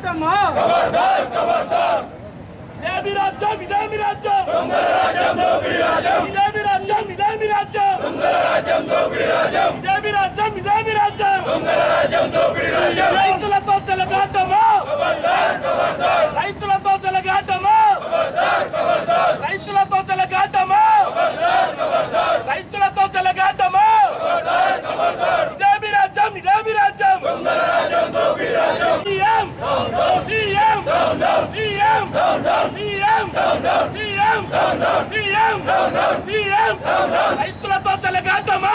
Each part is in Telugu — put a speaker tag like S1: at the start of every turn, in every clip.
S1: దోచల కాటమా
S2: ఇదేమి రాజ్యం ఇదేమి రాజ్యం. ఇదేమి రాజ్యం ఇదేమి రాజ్యం. ఇదేమి రాజ్యం ఇదేమి రాజ్యం. రైతులతో చెలగాటమా రైతులతో చెలగాటమా రైతులతో చెలగాటమా రైతులతో చెలగాటమా ఇదేమి రాజ్యం రైతులతో తెలగాటమా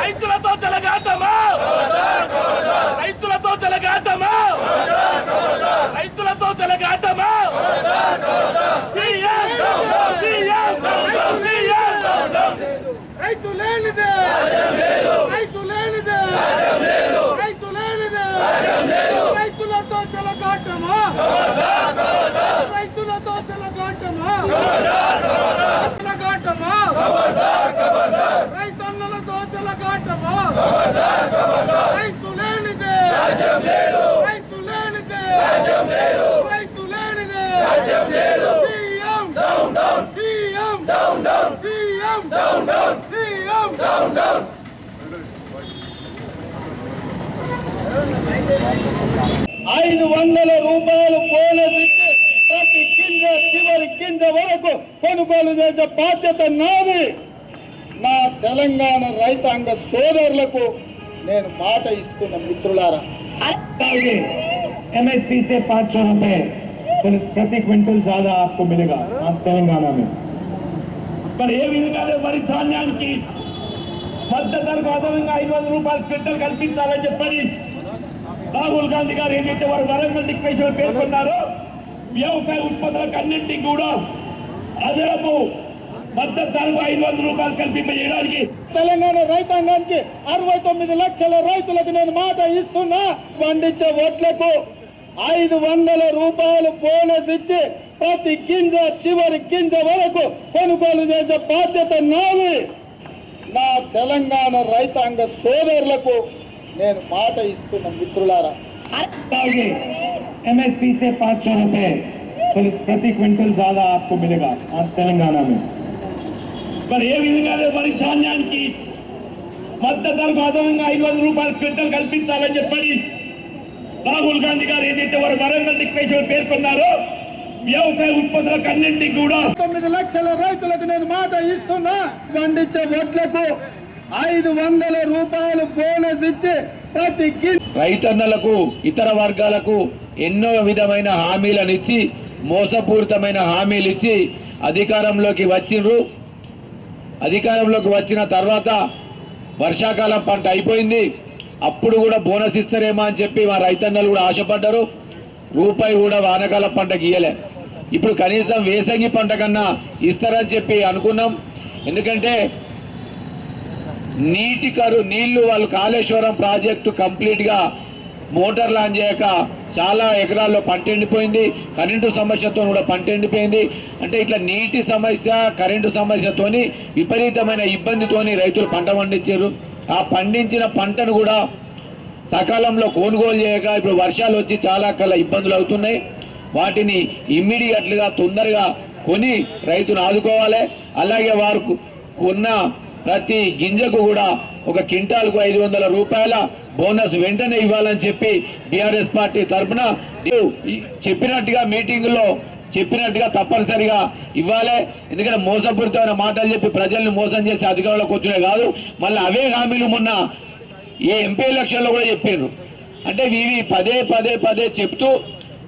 S2: రైతులతో తెలగాటమా రైతులతో తెలగాటమా రైతులతో తెలగాటమా సీఎం.
S1: రైతు లేనిదే. రైతులతో చెలగాటమా చెలగాటమా రైతన్నలతో చెలగాటమా రైతు లేనిదే రైతు లేనిదే రైతు లేనిదే సీఎం సీఎం సీఎం సీఎం
S3: ఐదు వందల రూపాయలు బోనస్ ఇచ్చి ప్రతి గింజ చివరి గింజ వరకు కొనుగోలు చేసే బాధ్యత నాది నా తెలంగాణ రైతాంగ సోదరులకు నేను మాట ఇస్తున్న మిత్రులారా
S4: एमएसपी से पाँच सौ रुपए प्रति क्विंटल ज्यादा आपको मिलेगा आप तेलंगाना में
S2: మరి ఏ విధంగా వరి ధాన్యానికి మద్దతు అదనంగా ఐదు వందల రూపాయలు క్వింటల్ కల్పించాలని చెప్పని రాహుల్ గాంధీ గారు ఏదైతే వారు వరంగల్ డిక్లరేషన్ పేర్కొన్నారో వ్యవసాయ ఉత్పత్తులకు అన్నింటికి కూడా అదనపు మద్దతు ధరకు ఐదు వందల రూపాయలు కల్పింపజేయడానికి
S3: తెలంగాణ రైతాంగానికి అరవై తొమ్మిది లక్షల రైతులకు నేను మాట ఇస్తున్నా. పండించే ఓట్లకు ఐదు వందల రూపాయలు బోనస్ ఇచ్చి ప్రతి గింజ చివరి గింజ వరకు కొనుగోలు చేసే బాధ్యత నాది. నా తెలంగాణ రైతాంగ సోదరులకు నేను మాట ఇస్తున్న మిత్రులారా
S4: एमएसपी से पाँच सौ रुपए प्रति क्विंटल ज्यादा आपको मिलेगा आप तेलंगाना में
S2: మరి ఏ విధంగా వరి ధాన్యానికి మద్దతు ధరకు అదనంగా ఐదు వందల రూపాయలు క్వింటల్ కల్పించాలని చెప్పని రాహుల్ గాంధీ గారు ఏదైతే వారు వరంగల్ డిక్లరేషన్ పేర్కొన్నారో వ్యవసాయ ఉత్పత్తులకు అన్నింటికి కూడా
S3: తొమ్మిది లక్షల రైతులకు నేను మాట ఇస్తున్నా పండించే ఓట్లకు ఐదు వందల రూపాయలు బోనస్ ఇచ్చి ప్రతి
S5: రైతన్నలకు ఇతర వర్గాలకు ఎన్నో విధమైన హామీలను ఇచ్చి మోసపూరితమైన హామీలు ఇచ్చి అధికారంలోకి వచ్చిండ్రు. అధికారంలోకి వచ్చిన తర్వాత వర్షాకాలం పంట అయిపోయింది. అప్పుడు కూడా బోనస్ ఇస్తారేమో అని చెప్పి మా రైతన్నలు కూడా ఆశపడ్డారు. రూపాయి కూడా వానకాలం పంటకి ఇయ్యలే. ఇప్పుడు కనీసం వేసంగి పంట కన్నా ఇస్తారని చెప్పి అనుకున్నాం. ఎందుకంటే నీటి కరు నీళ్ళు వాళ్ళు కాళేశ్వరం ప్రాజెక్టు కంప్లీట్గా మోటార్ లాంచ్ చేయక చాలా ఎకరాల్లో పంట ఎండిపోయింది కరెంటు సమస్యతో కూడా పంట ఎండిపోయింది అంటే ఇట్లా నీటి సమస్య కరెంటు సమస్యతోని విపరీతమైన ఇబ్బందితోని రైతులు పంట పండించారు. ఆ పండించిన పంటను కూడా సకాలంలో కొనుగోలు చేయక ఇప్పుడు వర్షాలు వచ్చి చాలా కల ఇబ్బందులు అవుతున్నాయి. వాటిని ఇమ్మీడియట్లుగా తొందరగా కొని రైతును ఆదుకోవాలి. అలాగే వారు కొన్న ప్రతి గింజకు కూడా ఒక క్వింటాల్కు ఐదు వందల రూపాయల బోనస్ వెంటనే ఇవ్వాలని చెప్పి బీఆర్ఎస్ పార్టీ తరఫున చెప్పినట్టుగా మీటింగులో చెప్పినట్టుగా తప్పనిసరిగా ఇవ్వాలి. ఎందుకంటే మోసపూరితమైన మాటలు చెప్పి ప్రజల్ని మోసం చేసి అధికారంలోకి వచ్చినే కాదు. మళ్ళీ అవే హామీలు మొన్న ఏ ఎంపీ ఎలక్షన్లో కూడా చెప్పారు అంటే ఇవి పదే పదే పదే చెప్తూ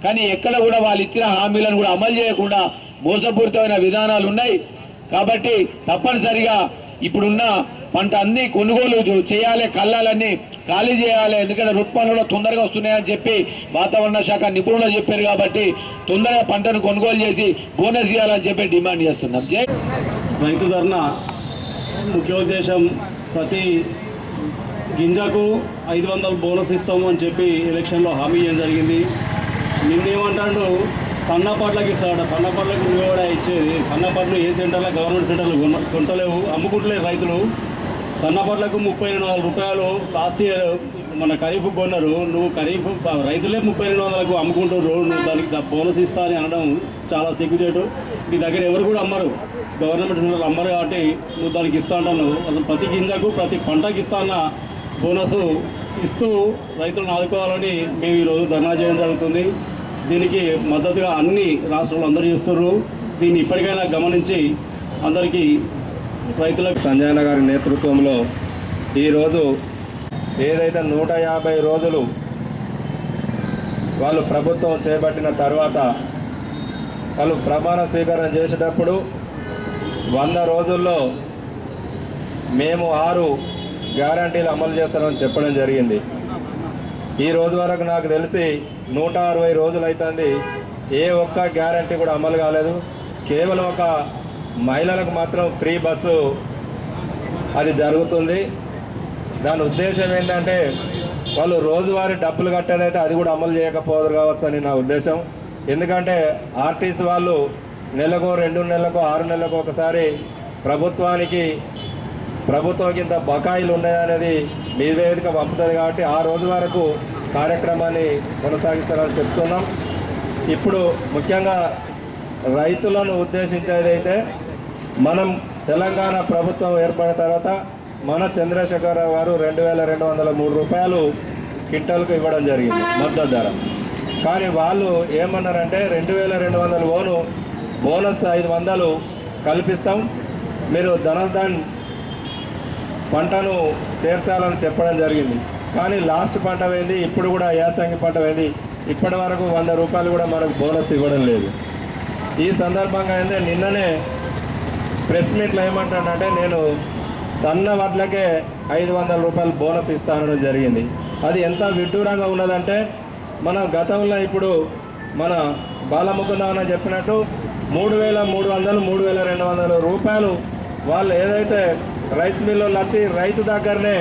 S5: కానీ ఎక్కడ కూడా వాళ్ళు ఇచ్చిన హామీలను కూడా అమలు చేయకుండా మోసపూరితమైన విధానాలు ఉన్నాయి. కాబట్టి తప్పనిసరిగా ఇప్పుడున్న పంట అన్ని కొనుగోలు చేయాలి కళ్ళాలన్నీ ఖాళీ చేయాలి. ఎందుకంటే రుత్పన్నులు పనులు తొందరగా వస్తున్నాయని చెప్పి వాతావరణ శాఖ నిపుణులు చెప్పారు కాబట్టి తొందరగా పంటను కొనుగోలు చేసి బోనస్ ఇవ్వాలని చెప్పి డిమాండ్ చేస్తున్నాం.
S6: రైతు ధర్న
S7: ముఖ్య ఉద్దేశం ప్రతి గింజకు ఐదు వందలు బోనస్ ఇస్తాము అని చెప్పి ఎలక్షన్లో హామీ ఇవ్వడం జరిగింది. నిన్నేమంటాడు? సన్నపాట్లకి ఇస్తాడు సన్నపాట్లకి నువ్వు కూడా ఇచ్చేది. సన్నపాట్లు ఏ సెంటర్లో గవర్నమెంట్ సెంటర్లు కొంటలేవు అమ్ముకుంటలేవు రైతులు. సన్నపాట్లకు ముప్పై రెండు వందల రూపాయలు లాస్ట్ ఇయర్ మన ఖరీఫ్ కొన్నారు. నువ్వు ఖరీఫ్ రైతులే ముప్పై రెండు వందలకు అమ్ముకుంటారు నువ్వు దానికి బోనస్ ఇస్తా అని అనడం చాలా సిగ్గుచేటు నీ దగ్గర ఎవరు కూడా అమ్మరు. గవర్నమెంట్ సెంటర్లు అమ్మరు కాబట్టి నువ్వు దానికి ఇస్తా అంటాను. అసలు ప్రతి గింజకు ప్రతి పంటకి ఇస్తా అన్న బోనస్ ఇస్తూ రైతులను ఆదుకోవాలని మేము ఈరోజు ధర్నా చేయడం జరుగుతుంది. దీనికి మద్దతుగా అన్ని రాష్ట్రాలు అందరూ చేస్తున్నారు. దీన్ని ఇప్పటికైనా గమనించి అందరికీ రైతులకు
S8: సంజయన గారి నేతృత్వంలో ఈరోజు ఏదైతే నూట యాభై రోజులు వాళ్ళు ప్రభుత్వం చేపట్టిన తర్వాత వాళ్ళు ప్రమాణ స్వీకారం చేసేటప్పుడు వంద రోజుల్లో మేము ఆరు గ్యారంటీలు అమలు చేస్తామని చెప్పడం జరిగింది. ఈ రోజు వరకు నాకు తెలిసి నూట అరవై రోజులు అవుతుంది ఏ ఒక్క గ్యారంటీ కూడా అమలు కాలేదు. కేవలం ఒక మహిళలకు మాత్రం ఫ్రీ బస్సు అది జరుగుతుంది. దాని ఉద్దేశం ఏంటంటే వాళ్ళు రోజువారీ డబ్బులు కట్టేదైతే అది కూడా అమలు చేయకపోదు కావచ్చు అని నా ఉద్దేశం. ఎందుకంటే ఆర్టీసీ వాళ్ళు నెలకు రెండు నెలలకు ఆరు నెలలకు ఒకసారి ప్రభుత్వానికి ప్రభుత్వం కింద బకాయిలు ఉన్నాయనేది నివేదిక పంపుతుంది కాబట్టి ఆ రోజు వరకు కార్యక్రమాన్ని కొనసాగిస్తారని చెప్తున్నాం. ఇప్పుడు ముఖ్యంగా రైతులను ఉద్దేశించేదైతే మనం తెలంగాణ ప్రభుత్వం ఏర్పడిన తర్వాత మన చంద్రశేఖర గారు రెండు వేల రెండు వందల మూడు రూపాయలు క్వింటల్కు ఇవ్వడం జరిగింది మద్దతు ధర. కానీ వాళ్ళు ఏమన్నారంటే రెండు వేల రెండు వందల ఓను బోనస్ ఐదు వందలు కల్పిస్తాం మీరు ధనదాన్ పంటను చేర్చాలని చెప్పడం జరిగింది. కానీ లాస్ట్ పంట పోయింది ఇప్పుడు కూడా యాసంగి పంట పోయింది. ఇప్పటి వరకు వంద రూపాయలు కూడా మనకు బోనస్ ఇవ్వడం లేదు. ఈ సందర్భంగా అయితే నిన్ననే ప్రెస్ మీట్లో ఏమంటానంటే నేను సన్న వడ్లకే ఐదు వందల రూపాయలు బోనస్ ఇస్తానడం జరిగింది. అది ఎంత విడ్డూరంగా ఉన్నదంటే మనం గతంలో ఇప్పుడు మన బాలముకుందామని చెప్పినట్టు మూడు వేల మూడు వందలు మూడు వేల రెండు వందల రూపాయలు వాళ్ళు ఏదైతే రైస్ మిల్లు వచ్చి రైతు దగ్గరనే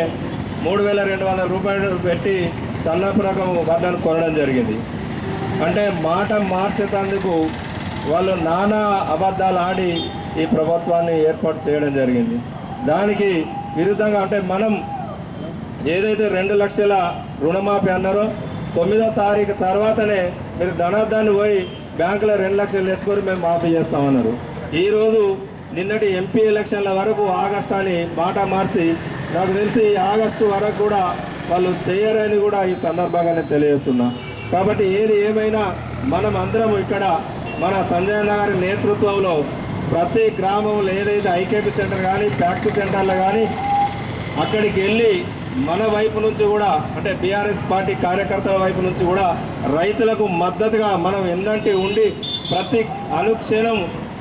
S8: మూడు వేల రెండు వందల రూపాయలు పెట్టి సన్నపు రకం వడ్లను కొనడం జరిగింది. అంటే మాట మార్చేటందుకు వాళ్ళు నానా అబద్ధాలు ఆడి ఈ ప్రభుత్వాన్ని ఏర్పాటు చేయడం జరిగింది. దానికి విరుద్ధంగా అంటే మనం ఏదైతే రెండు లక్షల రుణమాఫీ అన్నారో తొమ్మిదో తారీఖు తర్వాతనే మీరు ధనార్థాన్ని పోయి బ్యాంకులో రెండు లక్షలు తెచ్చుకొని మేము మాఫీ చేస్తామన్నారు. ఈరోజు నిన్నటి ఎంపీ ఎలక్షన్ల వరకు ఆగస్టు అని మాట మార్చి నాకు తెలిసి ఆగస్టు వరకు కూడా వాళ్ళు చేయరని కూడా ఈ సందర్భంగానే తెలియజేస్తున్నా. కాబట్టి ఏది ఏమైనా మనం అందరం ఇక్కడ మన సంజయ్ గారి నేతృత్వంలో ప్రతి గ్రామంలో ఏదైతే ఐకేపీ సెంటర్ కానీ ట్యాక్సీ సెంటర్లు కానీ అక్కడికి వెళ్ళి మన వైపు నుంచి కూడా అంటే బీఆర్ఎస్ పార్టీ కార్యకర్తల వైపు నుంచి కూడా రైతులకు మద్దతుగా మనం ఎన్నంటి ఉండి ప్రతి అనుక్షణం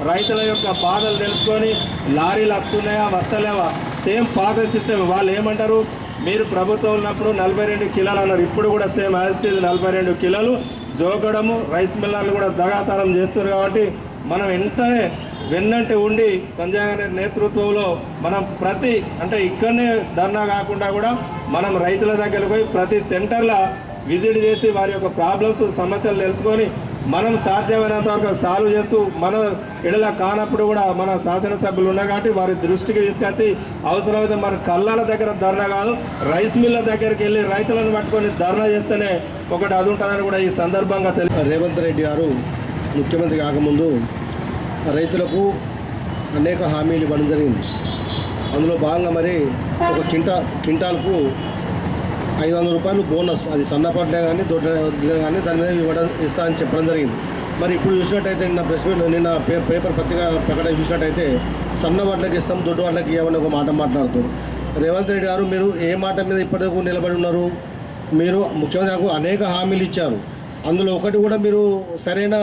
S8: రైతుల యొక్క బాధలు తెలుసుకొని లారీలు వస్తున్నాయా వస్తలేవా సేమ్ పాత సిస్టమ్ వాళ్ళు ఏమంటారు? మీరు ప్రభుత్వం ఉన్నప్పుడు నలభై రెండు కిలోలు అన్నారు. ఇప్పుడు కూడా సేమ్ యాజిటీజ్ నలభై రెండు కిలోలు. జోగడము రైస్ మిల్లర్లు కూడా దగాతారం చేస్తారు కాబట్టి మనం వెంటనే వెన్నంటి ఉండి సంజయ్ గారి నేతృత్వంలో మనం ప్రతి అంటే ఇక్కడనే ధర్నా కాకుండా కూడా మనం రైతుల దగ్గరకు పోయి ప్రతి సెంటర్లో విజిట్ చేసి వారి యొక్క ప్రాబ్లమ్స్ సమస్యలు తెలుసుకొని మనం సాధ్యమైనంత వరకు సాల్వ్ చేస్తూ మన ఎడల కానప్పుడు కూడా మన శాసనసభ్యులు ఉన్నారు కాబట్టి వారి దృష్టికి తీసుకొచ్చి అవసరమైతే మన కళ్ళాల దగ్గర ధర్నా కాదు రైస్ మిల్ల దగ్గరికి వెళ్ళి రైతులను పట్టుకొని ధర్నా చేస్తేనే ఒకటి అది ఉంటుందని కూడా ఈ సందర్భంగా తెలి
S9: రేవంత్ రెడ్డి గారు ముఖ్యమంత్రి కాకముందు రైతులకు అనేక హామీలు ఇవ్వడం జరిగింది. అందులో భాగంగా మరి ఒక కింటా కింటాల్కు ఐదు వందల రూపాయలు బోనస్. అది సన్నపడ్లే కానీ దొడ్డే కానీ దాని మీద ఇవ్వడం ఇస్తా అని చెప్పడం జరిగింది. మరి ఇప్పుడు చూసినట్టయితే నిన్న ప్రెస్ మీట్ నిన్న పే- పేపర్ పత్రిక ప్రకటన చూసినట్టయితే సన్న వాళ్ళకి ఇస్తాం దొడ్డు వాళ్ళకి ఇవ్వని ఒక మాట మాట్లాడుతారు రేవంత్ రెడ్డి గారు మీరు ఏ మాట మీద ఇప్పటివరకు నిలబడి ఉన్నారు? మీరు ముఖ్యమంత్రి అనేక హామీలు ఇచ్చారు. అందులో ఒకటి కూడా మీరు సరైన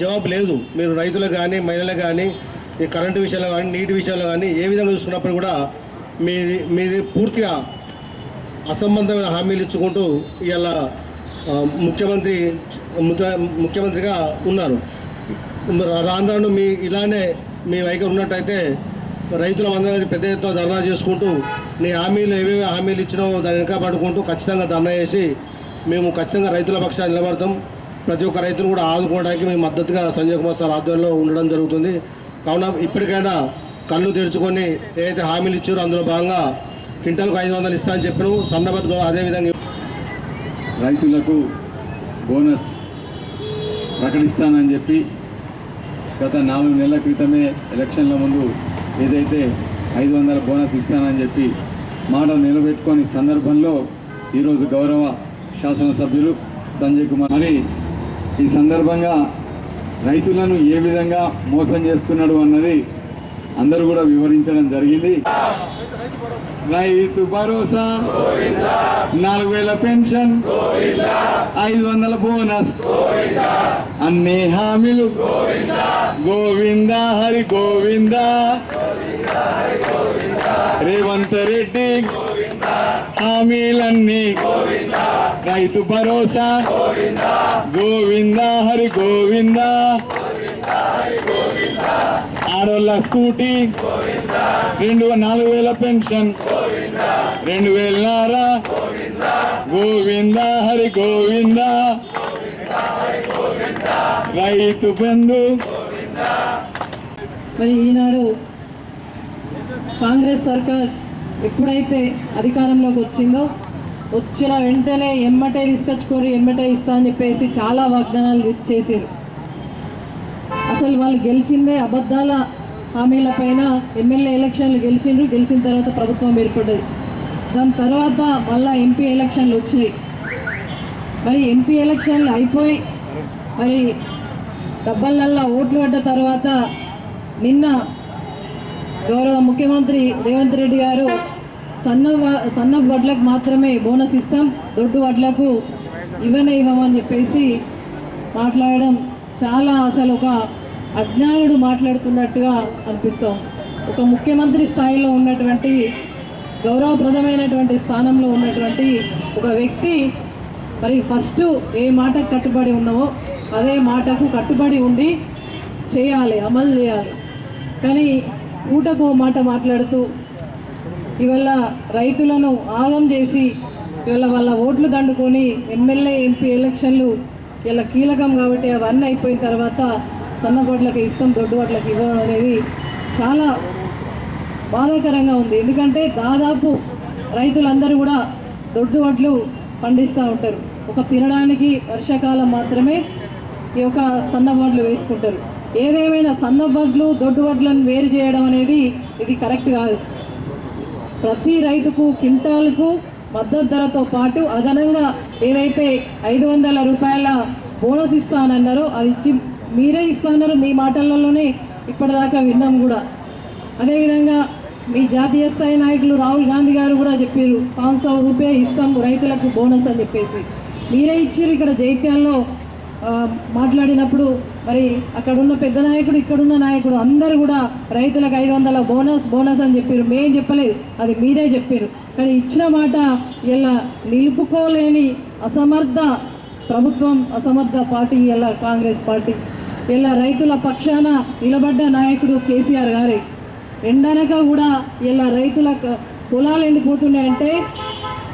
S9: జవాబు లేదు. మీరు రైతులకు కానీ మహిళలకు కానీ ఈ కరెంటు విషయంలో కానీ నీటి విషయంలో కానీ ఏ విధంగా చూసుకున్నప్పుడు కూడా మీది మీది పూర్తిగా అసంబంధమైన హామీలు ఇచ్చుకుంటూ ఇలా ముఖ్యమంత్రి ముఖ్యమంత్రిగా ఉన్నారు. రాను రాను మీ ఇలానే మీ వైఖరి ఉన్నట్టయితే రైతుల అందరూ పెద్ద ఎత్తున ధర్నా చేసుకుంటూ నీ హామీలు ఏవేవి హామీలు ఇచ్చినావో దాని వెనక పడుకుంటూ ఖచ్చితంగా ధర్నా చేసి మేము ఖచ్చితంగా రైతుల పక్షాన్ని నిలబడతాం. ప్రతి ఒక్క రైతును కూడా ఆదుకోవడానికి మేము మద్దతుగా సంజయ్ కుమార్ సార్ ఆధ్వర్యంలో ఉండడం జరుగుతుంది. కావున ఇప్పటికైనా కళ్ళు తెరుచుకొని ఏదైతే హామీలు ఇచ్చారో అందులో భాగంగా క్వింటల్కు ఐదు వందలు ఇస్తా అని చెప్పిన సన్నబద్దు అదేవిధంగా
S7: రైతులకు బోనస్ ప్రకటిస్తానని చెప్పి గత నాలుగు నెలల క్రితమే ఎలక్షన్ల ముందు ఏదైతే ఐదు వందల బోనస్ ఇస్తానని చెప్పి మాట నిలబెట్టుకొని సందర్భంలో ఈరోజు గౌరవ శాసనసభ్యులు సంజయ్ కుమార్ మరి ఈ సందర్భంగా రైతులను ఏ విధంగా మోసం చేస్తున్నాడు అన్నది అందరూ కూడా వివరించడం జరిగింది. రైతు భరోసా నాలుగు వేల పెన్షన్ ఐదు వందల బోనస్ అన్ని హామీలు. గోవింద హరి గోవింద. రేవంత్ రెడ్డి హామీలన్నీ. రైతు భరోసా గోవింద హరి గోవింద. ఆడోళ్ళ స్కూటీ. రెండు నాలుగు వేల పెన్షన్. రెండు వేల గోవింద హరి గోవింద. రైతు బంధు.
S10: మరి ఈనాడు కాంగ్రెస్ సర్కార్ ఎప్పుడైతే అధికారంలోకి వచ్చిందో వచ్చిన వెంటనే ఎమ్మటే తీసుకొచ్చుకోరు ఎమ్మటే ఇస్తా అని చెప్పేసి చాలా వాగ్దానాలు చేసారు అసలు వాళ్ళు గెలిచిందే అబద్ధాల హామీల పైన ఎమ్మెల్యే ఎలక్షన్లు గెలిచిండ్రు గెలిచిన తర్వాత ప్రభుత్వం ఏర్పడ్డది. దాని తర్వాత మళ్ళా ఎంపీ ఎలక్షన్లు వచ్చినాయి. మరి ఎంపీ ఎలక్షన్లు అయిపోయి మరి డబ్బలల్లా ఓట్లు పడ్డ తర్వాత నిన్న గౌరవ ముఖ్యమంత్రి రేవంత్ రెడ్డి గారు సన్న సన్న వడ్లకు మాత్రమే బోనస్ ఇస్తాం దొడ్డు వడ్లకు ఇవ్వనే ఇవ్వమని చెప్పేసి మాట్లాడడం చాలా అసలు ఒక అజ్ఞానుడు మాట్లాడుతున్నట్టుగా అనిపిస్తాం. ఒక ముఖ్యమంత్రి స్థాయిలో ఉన్నటువంటి గౌరవప్రదమైనటువంటి స్థానంలో ఉన్నటువంటి ఒక వ్యక్తి మరి ఫస్ట్ ఏ మాటకు కట్టుబడి ఉన్నావో అదే మాటకు కట్టుబడి ఉండి చేయాలి అమలు చేయాలి. కానీ ఊటకు మాట మాట్లాడుతూ ఇవాళ రైతులను ఆగం చేసి ఇవాళ వాళ్ళ ఓట్లు దండుకొని ఎమ్మెల్యే ఎంపీ ఎలక్షన్లు ఇలా కీలకం కాబట్టి అవన్నీ అయిపోయిన తర్వాత సన్నబొడ్లకు ఇస్తాం దొడ్డుబొడ్లకు ఇవ్వడం అనేది చాలా బాధాకరంగా ఉంది. ఎందుకంటే దాదాపు రైతులందరూ కూడా దొడ్డు వడ్లు పండిస్తూ ఉంటారు. ఒక తినడానికి వర్షాకాలం మాత్రమే ఈ యొక్క సన్నబడ్లు వేసుకుంటారు. ఏదేమైనా సన్నబడ్లు దొడ్డు వడ్లను వేరు చేయడం అనేది ఇది కరెక్ట్ కాదు. ప్రతి రైతుకు క్వింటాల్కు మద్దతు ధరతో పాటు అదనంగా ఏదైతే ఐదు వందల రూపాయల బోనస్ ఇస్తానన్నారో అది ఇచ్చి మీరే ఇస్తానన్నారు మీ మాటలలోనే ఇప్పటిదాకా విన్నాం కూడా. అదేవిధంగా మీ జాతీయ స్థాయి నాయకులు రాహుల్ గాంధీ గారు కూడా చెప్పారు పాంచ్ సౌ రూపే ఇస్తాం రైతులకు బోనస్ అని చెప్పేసి. మీరే ఇచ్చారు ఇక్కడ జైత్యాల్లో మాట్లాడినప్పుడు. మరి అక్కడున్న పెద్ద నాయకుడు ఇక్కడున్న నాయకుడు అందరూ కూడా రైతులకు ఐదు వందల బోనస్ బోనస్ అని చెప్పారు. మేం చెప్పలేదు అది మీరే చెప్పారు. కానీ ఇచ్చిన మాట ఇలా నిలుపుకోలేని అసమర్థ ప్రభుత్వం అసమర్థ పార్టీ ఇలా కాంగ్రెస్ పార్టీ ఇలా రైతుల పక్షాన నిలబడ్డ నాయకుడు కేసీఆర్ గారే. ఎండనక కూడా ఇలా రైతుల పొలాలు ఎండిపోతున్నాయంటే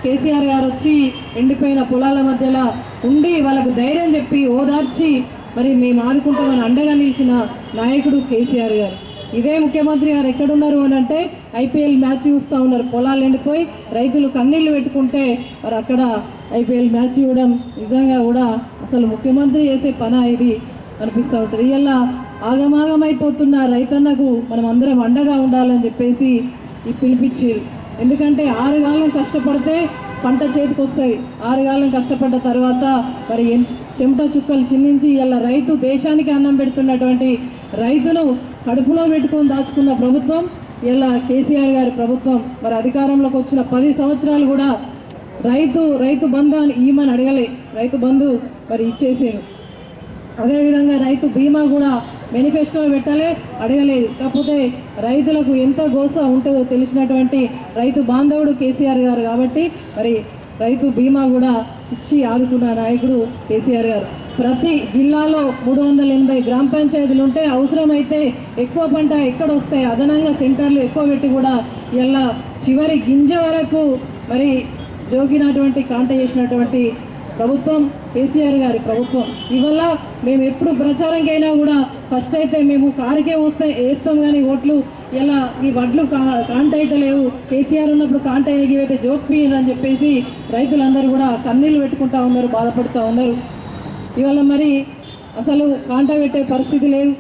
S10: కేసీఆర్ గారు వచ్చి ఎండిపోయిన పొలాల మధ్యలో ఉండి వాళ్ళకు ధైర్యం చెప్పి ఓదార్చి మరి మేము ఆదుకుంటామని అండగా నిలిచిన నాయకుడు కేసీఆర్ గారు. ఇదే ముఖ్యమంత్రి గారు ఎక్కడున్నారు అని అంటే ఐపీఎల్ మ్యాచ్ చూస్తూ ఉన్నారు. పొలాలు ఎండిపోయి రైతులు కన్నీళ్ళు పెట్టుకుంటే మరి అక్కడ ఐపీఎల్ మ్యాచ్ ఇవ్వడం నిజంగా కూడా అసలు ముఖ్యమంత్రి చేసే పనా ఇది? అనిపిస్తూ ఉంటుంది. ఇలా ఆగమాగమైపోతున్న రైతన్నకు మనం అందరం అండగా ఉండాలని చెప్పేసి ఈ పిలిపించారు ఎందుకంటే ఆరుగాలం కష్టపడితే పంట చేతికి వస్తాయి ఆరుగాలం కష్టపడ్డ తర్వాత మరి చెమట చుక్కలు చిందించి ఇలా రైతు దేశానికి అన్నం పెడుతున్నటువంటి రైతును కడుపులో పెట్టుకొని దాచుకున్న ప్రభుత్వం ఇలా కేసీఆర్ గారి ప్రభుత్వం. మరి అధికారంలోకి వచ్చిన పది సంవత్సరాలు కూడా రైతు రైతు బంధు అని ఈమని అడగలే. రైతు బంధు మరి ఇచ్చేసారు అదేవిధంగా రైతు బీమా కూడా మేనిఫెస్టోలో పెట్టాలి అడగలేదు. కాకపోతే రైతులకు ఎంత గోస ఉంటుందో తెలిసినటువంటి రైతు బాంధవుడు కేసీఆర్ గారు కాబట్టి మరి రైతు బీమా కూడా ఇచ్చి ఆదుకున్న నాయకుడు కేసీఆర్ గారు. ప్రతి జిల్లాలో మూడు వందల ఎనభై గ్రామ పంచాయతీలు ఉంటే అవసరమైతే ఎక్కువ పంట ఎక్కడ వస్తాయి? అదనంగా సెంటర్లు ఎక్కువ పెట్టి కూడా ఇలా చివరి గింజ వరకు మరి జోగినటువంటి కాంట చేసినటువంటి ప్రభుత్వం కేసీఆర్ గారి ప్రభుత్వం. ఇవల్ల మేము ఎప్పుడు ప్రచారంకైనా కూడా ఫస్ట్ అయితే మేము కారుకే వస్తే వేస్తాం కానీ ఓట్లు ఇలా ఈ వడ్లు కా కాంట అయితే లేవు. కేసీఆర్ ఉన్నప్పుడు కాంట అయితే జోక్పియర్ అని చెప్పేసి రైతులందరూ కూడా కన్నీళ్ళు పెట్టుకుంటా ఉన్నారు బాధపడుతూ ఉన్నారు. ఇవాళ మరి అసలు కాంట పెట్టే పరిస్థితి లేదు.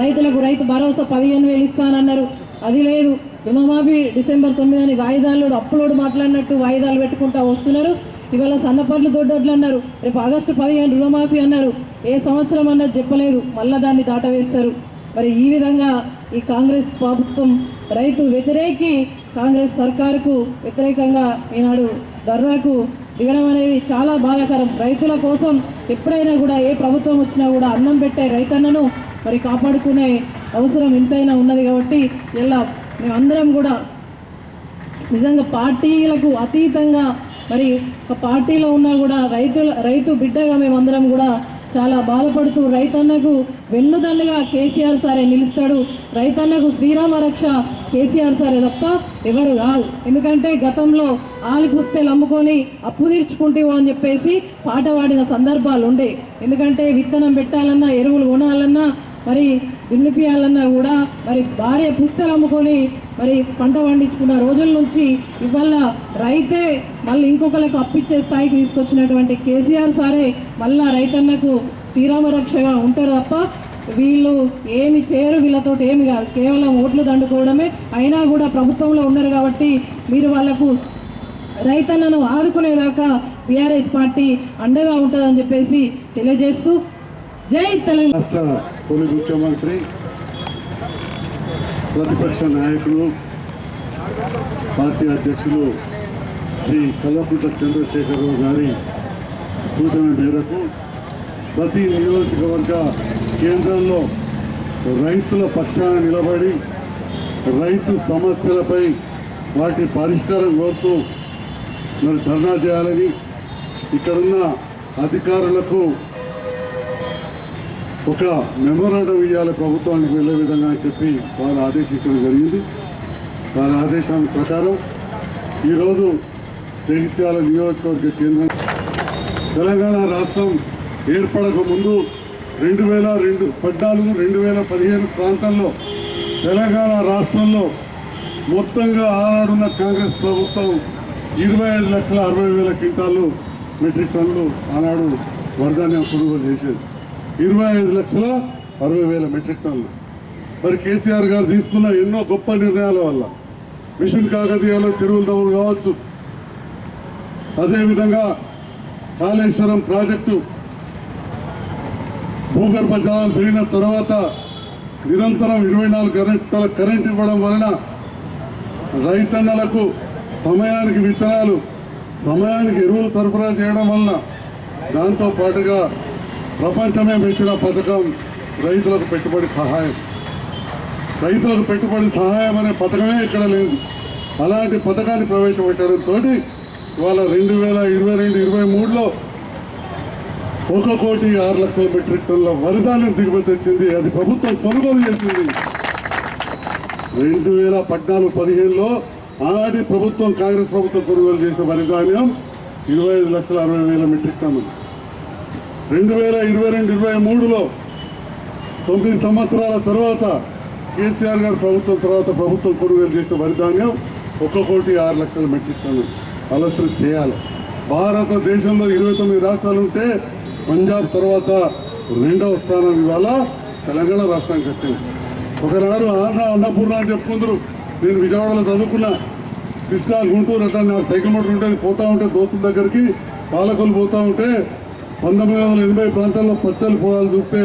S10: రైతులకు రైతు భరోసా పదిహేను వేలు ఇస్తానన్నారు అది లేదు. రుణమాఫీ డిసెంబర్ తొమ్మిదని వాయిదాలు అప్పులోడు మాట్లాడినట్టు వాయిదాలు పెట్టుకుంటా వస్తున్నారు. ఇవాళ సన్నపట్లు దొడ్డొడ్లు అన్నారు. రేపు ఆగస్టు పదిహేను రుణమాఫీ అన్నారు. ఏ సంవత్సరం అన్నది చెప్పలేదు. మళ్ళా దాన్ని దాటవేస్తారు. మరి ఈ విధంగా ఈ కాంగ్రెస్ ప్రభుత్వం రైతు వ్యతిరేకి కాంగ్రెస్ సర్కారుకు వ్యతిరేకంగా ఈనాడు ధర్నాకు దిగడం అనేది చాలా బాధాకరం. రైతుల కోసం ఎప్పుడైనా కూడా ఏ ప్రభుత్వం వచ్చినా కూడా అన్నం పెట్టే రైతన్నను మరి కాపాడుకునే అవసరం ఎంతైనా ఉన్నది కాబట్టి ఇలా మేమందరం కూడా నిజంగా పార్టీలకు అతీతంగా మరి ఒక పార్టీలో ఉన్నా కూడా రైతుల రైతు బిడ్డగా మేమందరం కూడా చాలా బాధపడుతూ రైతన్నకు వెన్నుదన్నుగా కేసీఆర్ సారే నిలుస్తాడు. రైతన్నకు శ్రీరామ రక్ష కేసీఆర్ సారే తప్ప ఎవరు కాదు ఎందుకంటే గతంలో ఆలిపుస్తేలు అమ్ముకొని అప్పు తీర్చుకుంటేవో అని చెప్పేసి పాట పాడిన సందర్భాలు ఉండే ఎందుకంటే విత్తనం పెట్టాలన్నా ఎరువులు కొనాలన్నా మరి దున్నిపియాలన్నా కూడా మరి భార్య పుస్తలు అమ్ముకొని మరి పంట పండించుకున్న రోజుల నుంచి ఇవాళ రైతే మళ్ళీ ఇంకొకరికి అప్పిచ్చే స్థాయికి తీసుకొచ్చినటువంటి కేసీఆర్ సారే మళ్ళా రైతన్నకు శ్రీరామరక్షగా ఉంటారు తప్ప వీళ్ళు ఏమి చేయరు వీళ్ళతో ఏమి కాదు. కేవలం ఓట్లు దండుకోవడమే. అయినా కూడా ప్రభుత్వంలో ఉన్నారు కాబట్టి మీరు వాళ్ళకు రైతన్నను ఆదుకునేదాకా బీఆర్ఎస్ పార్టీ అండగా ఉంటుందని చెప్పేసి తెలియజేస్తూ జై తెలంగాణ.
S11: తొలి ముఖ్యమంత్రి ప్రతిపక్ష నాయకులు పార్టీ అధ్యక్షులు శ్రీ కల్వకుంట్ల చంద్రశేఖరరావు గారి సూచన మేరకు ప్రతి నియోజకవర్గ కేంద్రంలో రైతుల పక్షాన నిలబడి రైతు సమస్యలపై వాటి పరిష్కారం కోరుతూ మరి ధర్నా చేయాలని ఇక్కడున్న అధికారులకు ఒక మెమోరాండం ఇవ్వాలి ప్రభుత్వానికి వెళ్ళే విధంగా అని చెప్పి వారు ఆదేశించడం జరిగింది. వారి ఆదేశాల ప్రకారం ఈరోజు జగిత్యాల నియోజకవర్గ కేంద్రం తెలంగాణ రాష్ట్రం ఏర్పడక ముందు రెండు వేల రెండు పద్నాలుగు రెండు వేల పదిహేను ప్రాంతంలో తెలంగాణ రాష్ట్రంలో మొత్తంగా ఆనాడున్న కాంగ్రెస్ ప్రభుత్వం ఇరవై ఐదు లక్షల అరవై వేల క్వింటాలు మెట్రిక్ టన్నులు ఆనాడు వరదాన్ని కొనుగోలు చేసేది. ఇరవై ఐదు లక్షల అరవై వేల మెట్రిక్ టన్నులు. మరి కేసీఆర్ గారు తీసుకున్న ఎన్నో గొప్ప నిర్ణయాల వల్ల మిషన్ కాకతీయలో చెరువులు తవ్వులు కావచ్చు. అదేవిధంగా కాళేశ్వరం ప్రాజెక్టు భూగర్భ జలాలు పెరిగిన తర్వాత నిరంతరం ఇరవై నాలుగు గంటల కరెంట్ ఇవ్వడం వలన రైతన్నలకు సమయానికి విత్తనాలు సమయానికి ఎరువులు సరఫరా చేయడం వలన దాంతో పాటుగా ప్రపంచమే మెచ్చిన పథకం రైతులకు పెట్టుబడి సహాయం. రైతులకు పెట్టుబడి సహాయం అనే పథకమే ఇక్కడ లేదు. అలాంటి పథకాన్ని ప్రవేశపెట్టడంతో ఇవాళ రెండు వేల ఇరవై రెండు ఇరవై మూడులో ఒక కోటి ఆరు లక్షల మెట్రిక్ టన్నుల వరిధాన్యం దిగుమతి వచ్చింది అది ప్రభుత్వం కొనుగోలు చేసింది. రెండు వేల పద్నాలుగు పదిహేనులో ఆనాటి ప్రభుత్వం కాంగ్రెస్ ప్రభుత్వం కొనుగోలు చేసిన వరిధాన్యం ఇరవై ఐదు లక్షల అరవై వేల మెట్రిక్ టన్నులు. రెండు వేల ఇరవై రెండు ఇరవై మూడులో తొమ్మిది సంవత్సరాల తర్వాత కేసీఆర్ గారి ప్రభుత్వం తర్వాత ప్రభుత్వం కొనుగోలు చేసిన వరిధాన్యం ఒక్క కోటి ఆరు లక్షల మెట్రిక్ టన్ను ఆలోచన చేయాలి. భారతదేశంలో ఇరవై తొమ్మిది రాష్ట్రాలు ఉంటే పంజాబ్ తర్వాత రెండవ స్థానం ఇవాళ తెలంగాణ రాష్ట్రానికి వచ్చింది. ఒకనాడు ఆంధ్ర అన్నపూర్ణ అని చెప్పుకుందరు. నేను విజయవాడలో చదువుకున్నా. కృష్ణా గుంటూరు అట్లా నాకు సైకిల్ మోటార్ ఉంటుంది పోతూ ఉంటే దోస్తుల దగ్గరికి పాలకులు పోతూ ఉంటే పంతొమ్మిది వందల ఎనభై ప్రాంతాల్లో పచ్చలు పొలాలు చూస్తే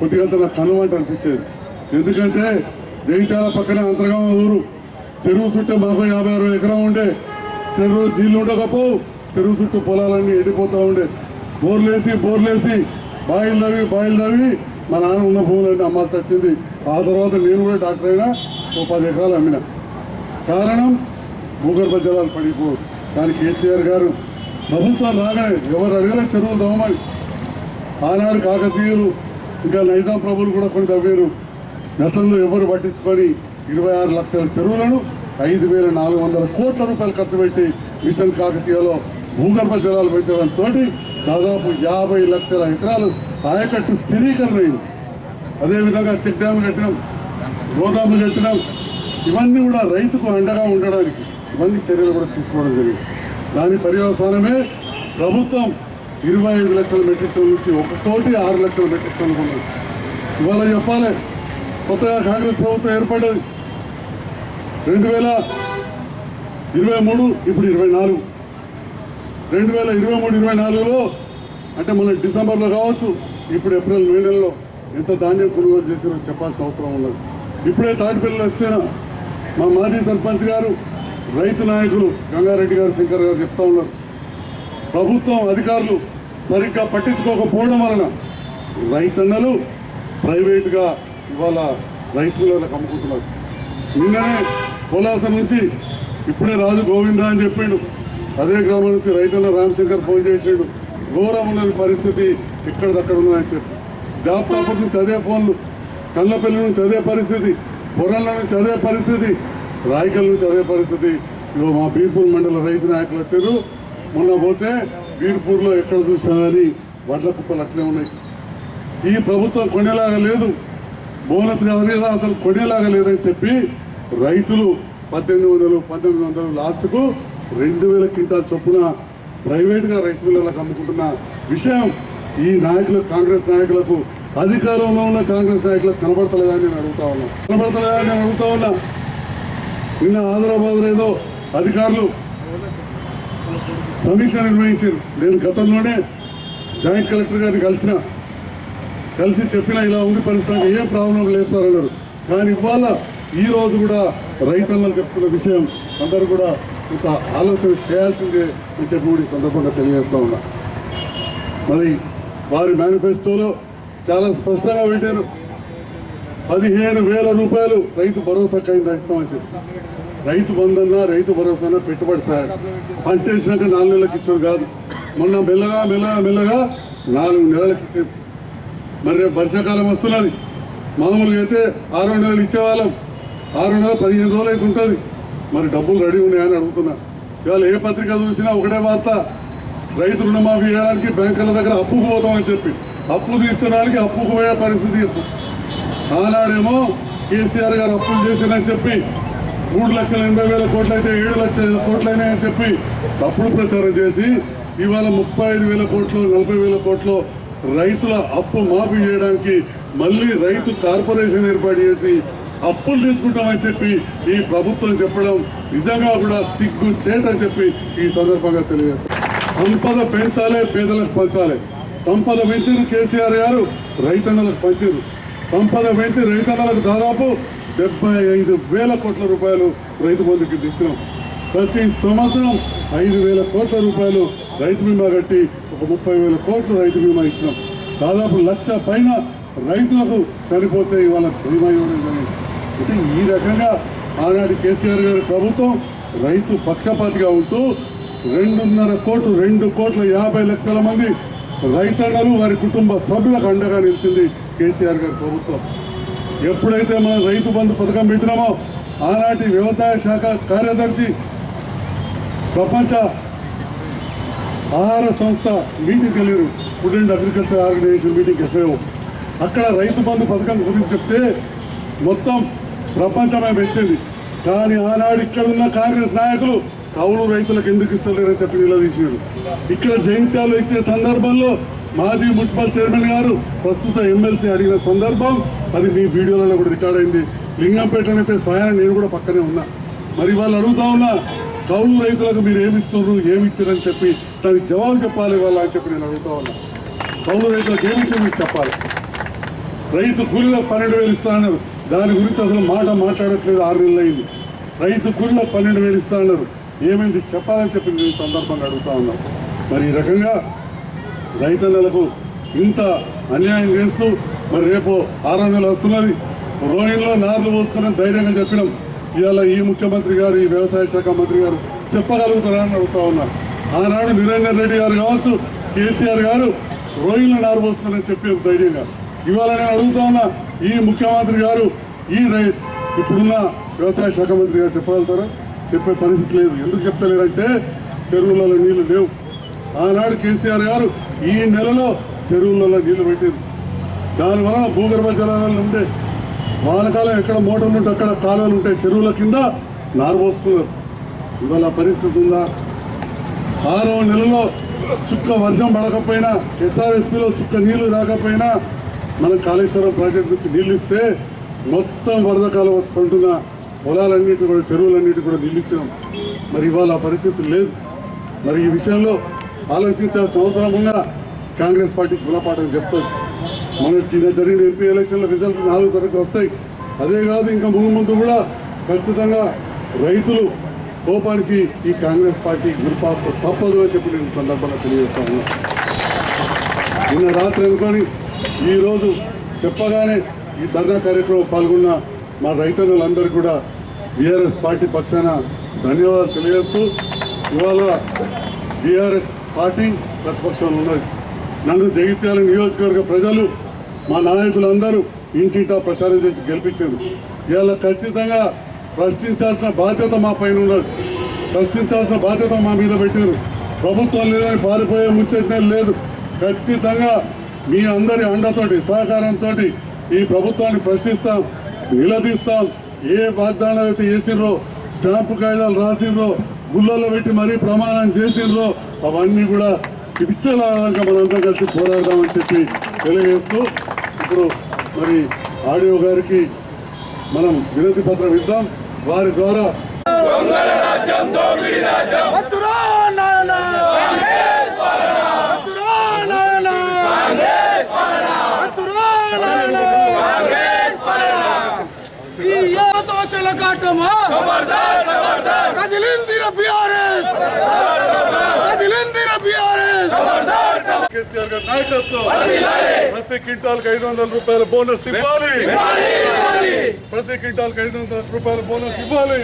S11: కొద్దిగా నాకు కనుమంట అనిపించేది. ఎందుకంటే జగిత్యాల పక్కనే అంతర్గామ ఊరు. చెరువు చుట్టూ మాకు యాభై అరవై ఎకరం ఉండే. చెరువు నీళ్ళు ఉండకపోవు చెరువు చుట్టూ పొలాలన్నీ ఎండిపోతూ ఉండే. బోర్లేసి బోర్లేసి బాయిలు తవ్వి బాయిలు తవ్వి మా నాన్న ఉన్న భూములన్నీ అమ్మాల్సి వచ్చింది. ఆ తర్వాత నేను కూడా డాక్టర్ అయినా ఓ పది ఎకరాలు అమ్మిన. కారణం భూగర్భ జలాలు పడిపోవు. దానికి కేసీఆర్ గారు ప్రభుత్వం రాగానే ఎవరు అడిగినా చెరువులు తవ్వమని. ఆనాడు కాకతీయులు ఇంకా నైజాం ప్రభులు కూడా కొన్ని తవ్వారు. గతంలో ఎవరు పట్టించుకొని ఇరవై ఆరు లక్షల చెరువులను ఐదు వేల నాలుగు వందల కోట్ల రూపాయలు ఖర్చు పెట్టి మిషన్ కాకతీయలో భూగర్భ జలాలు పెంచడంతో దాదాపు యాభై లక్షల ఎకరాలు ఆయకట్టు స్థిరీకరణ అయింది. అదేవిధంగా చెక్ డ్యాములు కట్టినాం గోదాములు కట్టినాం. ఇవన్నీ కూడా రైతుకు అండగా ఉండడానికి ఇవన్నీ చర్యలు కూడా తీసుకోవడం జరిగింది. దాని పర్యవసానమే ప్రభుత్వం ఇరవై ఐదు లక్షల మెట్రిక్ టన్ నుంచి ఒక కోటి ఆరు లక్షల మెట్రిక్ టన్ ఉన్నది ఇవాళ చెప్పాలి కొత్తగా కాంగ్రెస్ ప్రభుత్వం ఏర్పడ్డది రెండు వేల ఇరవై మూడు ఇప్పుడు ఇరవై నాలుగు. రెండు వేల ఇరవై మూడు ఇరవై నాలుగులో అంటే మన డిసెంబర్లో కావచ్చు ఇప్పుడు ఏప్రిల్ మే నెలలో ఎంత ధాన్యం కొనుగోలు చేసినో చెప్పాల్సిన అవసరం ఉన్నది. ఇప్పుడే తాటిపల్లిలో వచ్చిన మా మాజీ సర్పంచ్ గారు రైతు నాయకులు గంగారెడ్డి గారు శంకర్ గారు చెప్తా ఉన్నారు. ప్రభుత్వం అధికారులు సరిగ్గా పట్టించుకోకపోవడం వలన రైతన్నలు ప్రైవేటుగా ఇవాళ రైస్ మిల్లర్లకు అమ్ముకుంటున్నారు. నిన్ననే కోలాస నుంచి ఇప్పుడే రాజు గోవింద అని చెప్పిండు. అదే గ్రామం నుంచి రైతన్న రామశంకర్ ఫోన్ చేసిండు. ఘోరం ఉన్నది పరిస్థితి ఇక్కడదక్కడ ఉన్నదని చెప్పి. జాబ్ నుంచి అదే ఫోన్లు కళ్ళపల్లి నుంచి అదే పరిస్థితి పొరల్ల నుంచి అదే పరిస్థితి. రాయకల్ నుంచి అదే పరిస్థితి. ఇగో మా బీర్పూర్ మండల రైతు నాయకులు వచ్చారు. మొన్న పోతే బీర్పూర్లో ఎక్కడ చూసినా కానీ వడ్ల కుప్పలు అట్లే ఉన్నాయి. ఈ ప్రభుత్వం కొనేలాగా లేదు. బోనస్ కాదు మీద అసలు కొనేలాగా లేదని చెప్పి రైతులు పద్దెనిమిది వందలు పద్దెనిమిది వందలు లాస్ట్కు రెండు వేల క్వింటాల్ చొప్పున ప్రైవేట్గా రైస్ మిల్లర్లకు అమ్ముకుంటున్న విషయం ఈ నాయకులకు కాంగ్రెస్ నాయకులకు అధికారంలో ఉన్న కాంగ్రెస్ నాయకులకు కనబడతలేదని నేను అడుగుతా ఉన్నా. కనబడతలేదని నేను అడుగుతా ఉన్నా. నిన్న ఆదిలాబాద్ ఏదో అధికారులు సమీక్ష నిర్వహించారు. నేను గతంలోనే జాయింట్ కలెక్టర్ గారిని కలిసిన కలిసి చెప్పిన ఇలా ఉంది పరిస్థితి ఏం ప్రాబ్లం లేస్తారన్నారు కానీ ఇవాళ ఈరోజు కూడా రైతన్నలు చెప్తున్న విషయం అందరూ కూడా ఒక ఆలోచన చేయాల్సిందే అని చెప్పి కూడా ఈ సందర్భంగా తెలియజేస్తూ ఉన్నా. మరి వారి మేనిఫెస్టోలో చాలా స్పష్టంగా పెట్టారు పదిహేను వేల రూపాయలు రైతు భరోసా కింద ఇస్తామని చెప్పి. రైతు బంధన్నా రైతు భరోసా పెట్టుబడి సార్. పంట వేసినాక నాలుగు నెలలకు ఇచ్చారు కాదు. మొన్న మెల్లగా మెల్లగా మెల్లగా నాలుగు నెలలకు ఇచ్చారు మరి రేపు వర్షాకాలం వస్తున్నది. మామూలుగా అయితే ఆరు నెలలు ఇచ్చేవాళ్ళం. ఆరు నెలలు పదిహేను రోజులు అయితే ఉంటుంది. మరి డబ్బులు రెడీ ఉన్నాయని అడుగుతున్నా. ఇవాళ ఏ పత్రిక చూసినా ఒకటే వార్త. రైతు రుణమాఫీ చేయడానికి బ్యాంకుల దగ్గర అప్పుకు పోతామని చెప్పి. అప్పు తీర్చడానికి అప్పుకు పోయే పరిస్థితి చెప్పు ఆనాడేమో కేసీఆర్ గారు అప్పులు చేశారని చెప్పి మూడు లక్షల ఎనభై వేల కోట్లు అయితే ఏడు లక్షల కోట్లైనాయని చెప్పి తప్పుడు ప్రచారం చేసి ఇవాళ ముప్పై ఐదు వేల కోట్లు నలభై వేల కోట్లు రైతుల అప్పు మాఫీ చేయడానికి మళ్ళీ రైతు కార్పొరేషన్ ఏర్పాటు చేసి అప్పులు తీసుకుంటామని చెప్పి ఈ ప్రభుత్వం చెప్పడం నిజంగా కూడా సిగ్గు చేయటని చెప్పి ఈ సందర్భంగా తెలియదు సంపద పెంచాలి పేదలకు పంచాలి. సంపద పెంచారు కేసీఆర్ గారు రైతన్నలకు పంచారు సంపద పెంచి రైతన్నలకు దాదాపు డెబ్బై ఐదు వేల కోట్ల రూపాయలు రైతు బంధుకి ఇచ్చినాం. ప్రతి సంవత్సరం ఐదు వేల కోట్ల రూపాయలు రైతు బీమా కట్టి ఒక ముప్పై వేల కోట్లు రైతు బీమా ఇచ్చినాం. దాదాపు లక్ష పైన రైతులకు చనిపోతే ఇవాళ బీమా ఇవ్వడం జరిగింది. అంటే ఈ రకంగా ఆనాటి కేసీఆర్ గారి ప్రభుత్వం రైతు పక్షపాతిగా ఉంటూ రెండున్నర కోట్లు రెండు కోట్ల యాభై లక్షల మంది రైతన్నలు వారి కుటుంబ సభ్యులకు అండగా నిలిచింది కేసీఆర్ గారి ప్రభుత్వం. ఎప్పుడైతే మనం రైతు బంధు పథకం పెట్టినామో ఆనాటి వ్యవసాయ శాఖ కార్యదర్శి ప్రపంచ ఆహార సంస్థ మీటింగ్ వెళ్ళారు. Food and agriculture organization meeting FAO అక్కడ రైతు బంధు పథకం గురించి చెప్తే మొత్తం ప్రపంచమే మెచ్చింది. కానీ ఆనాడు ఇక్కడ ఉన్న కాంగ్రెస్ నాయకులు కౌలు రైతులకు ఎందుకు ఇస్తలేరని చెప్పి నిలదీశారు ఇక్కడ జయంత్యాలు ఇచ్చే సందర్భంలో మాజీ మున్సిపల్ చైర్మన్ గారు ప్రస్తుత ఎమ్మెల్సీ అడిగిన సందర్భం అది మీ వీడియోలలో కూడా రికార్డ్ అయింది. లింగంపేటనైతే స్వయాన్ని నేను కూడా పక్కనే ఉన్నా. మరి వాళ్ళు అడుగుతా ఉన్నా కౌలు రైతులకు మీరు ఏమి ఇస్తున్నారు ఏమి ఇచ్చారని చెప్పి దానికి జవాబు చెప్పాలి వాళ్ళ అని చెప్పి నేను అడుగుతా ఉన్నా. కౌలు రైతులకు ఏమిచ్చారు మీకు మీరు చెప్పాలి. రైతు కూలీలకు పన్నెండు వేలు ఇస్తా అన్నారు. దాని గురించి అసలు మాట మాట్లాడట్లేదు ఆరు నెలలు అయింది. రైతు కూలీలకు పన్నెండు వేలు ఇస్తా అన్నారు. ఏమైంది? చెప్పాలని చెప్పి నేను సందర్భంగా అడుగుతా ఉన్నాం. మరి ఈ రకంగా రైతన్నలకు ఇంత అన్యాయం చేస్తూ మరి రేపు ఆరు వందలు వస్తున్నది. రోహిణిలో నార్లు పోసుకుని ధైర్యంగా చెప్పినాం. ఇవాళ ఈ ముఖ్యమంత్రి గారు ఈ వ్యవసాయ శాఖ మంత్రి గారు చెప్పగలుగుతారా అని అడుగుతా ఉన్నారు ఆనాడు నిరంజన్ రెడ్డి గారు కావచ్చు కేసీఆర్ గారు రోయింగ్లో నారు పోసుకుని చెప్పారు ధైర్యంగా. ఇవాళ నేను అడుగుతా ఉన్నా ఈ ముఖ్యమంత్రి గారు ఈ రై ఇప్పుడున్న వ్యవసాయ శాఖ మంత్రి గారు చెప్పగలుగుతారా? చెప్పే పరిస్థితి లేదు. ఎందుకు చెప్తలేరంటే చెరువులలో నీళ్ళు లేవు. ఆనాడు కేసీఆర్ గారు ఈ నెలలో చెరువులలో నీళ్ళు పెట్టింది దానివలన భూగర్భ జలాలు ఉండే. వానకాలం ఎక్కడ మోటార్లు ఉంటే అక్కడ కాలువలు ఉంటాయి చెరువుల కింద నారు పోసుకున్నారు. ఇవాళ పరిస్థితి ఉందా? ఆరో నెలలో చుక్క వర్షం పడకపోయినా ఎస్ఆర్ఎస్పిలో చుక్క నీళ్ళు రాకపోయినా మనం కాళేశ్వరం ప్రాజెక్ట్ నుంచి నీళ్ళు ఇస్తే మొత్తం వరద కాలం పంటున్నా పొలాలన్నిటి కూడా చెరువులన్నిటి కూడా నీళ్ళు మరి ఇవాళ ఆ పరిస్థితి లేదు. మరి ఈ విషయంలో ఆలోచించాల్సిన అవసరం ఉన్నా కాంగ్రెస్ పార్టీ గుణపాఠం చెప్తుంది. మనకి జరిగిన ఎంపీ ఎలక్షన్ల రిజల్ట్ నాలుగు తరగతి వస్తాయి. అదే కాదు ఇంకా ముందు ముందు కూడా ఖచ్చితంగా రైతులు కోపానికి ఈ కాంగ్రెస్ పార్టీ గురిపాటు తప్పదు అని చెప్పి నేను సందర్భంగా తెలియజేస్తా ఉన్నా. నిన్న రాత్రి అనుకొని ఈరోజు చెప్పగానే ఈ ధర్నా కార్యక్రమం పాల్గొన్న మా రైతన్నులందరూ కూడా బీఆర్ఎస్ పార్టీ పక్షాన ధన్యవాదాలు తెలియజేస్తూ ఇవాళ బీఆర్ఎస్ పార్టీ ప్రతిపక్షంలో ఉన్నది. నన్ను జగిత్యాల నియోజకవర్గ ప్రజలు మా నాయకులందరూ ఇంటింటా ప్రచారం చేసి గెలిపించారు. ఇవాళ ఖచ్చితంగా ప్రశ్నించాల్సిన బాధ్యత మా పైన ఉన్నది. ప్రశ్నించాల్సిన బాధ్యత మా మీద పెట్టారు. ప్రభుత్వం లేదని పారిపోయే ముచ్చటనే లేదు. ఖచ్చితంగా మీ అందరి అండతోటి సహకారంతో ఈ ప్రభుత్వాన్ని ప్రశ్నిస్తాం. నిలదీస్తాం. ఏ వాగ్దానాలు అయితే చేసిండ్రో స్టాంపు కాయిదాలు రాసిండ్రో గుళ్ళల్లో పెట్టి మరీ ప్రమాణం చేసిండ్రో అవన్నీ కూడా విత్తలాగా మనంతా కలిసి పోరాడదామని చెప్పి తెలియజేస్తూ ఇప్పుడు మరి ఆడియో గారికి మనం వినతి పత్రం ఇద్దాం. వారి ద్వారా కేసీఆర్ గారి నాయకత్వం. ప్రతి క్వింటాల్కి ఐదు వందల రూపాయల బోనస్ ఇవ్వాలి. ప్రతి క్వింటాల్కి ఐదు వందల రూపాయల బోనస్ ఇవ్వాలి.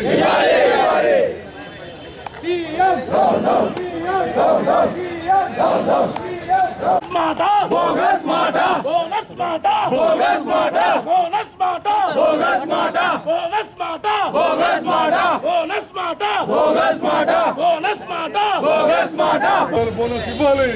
S11: రూపాయల బోనస్ ఇవ్వాలి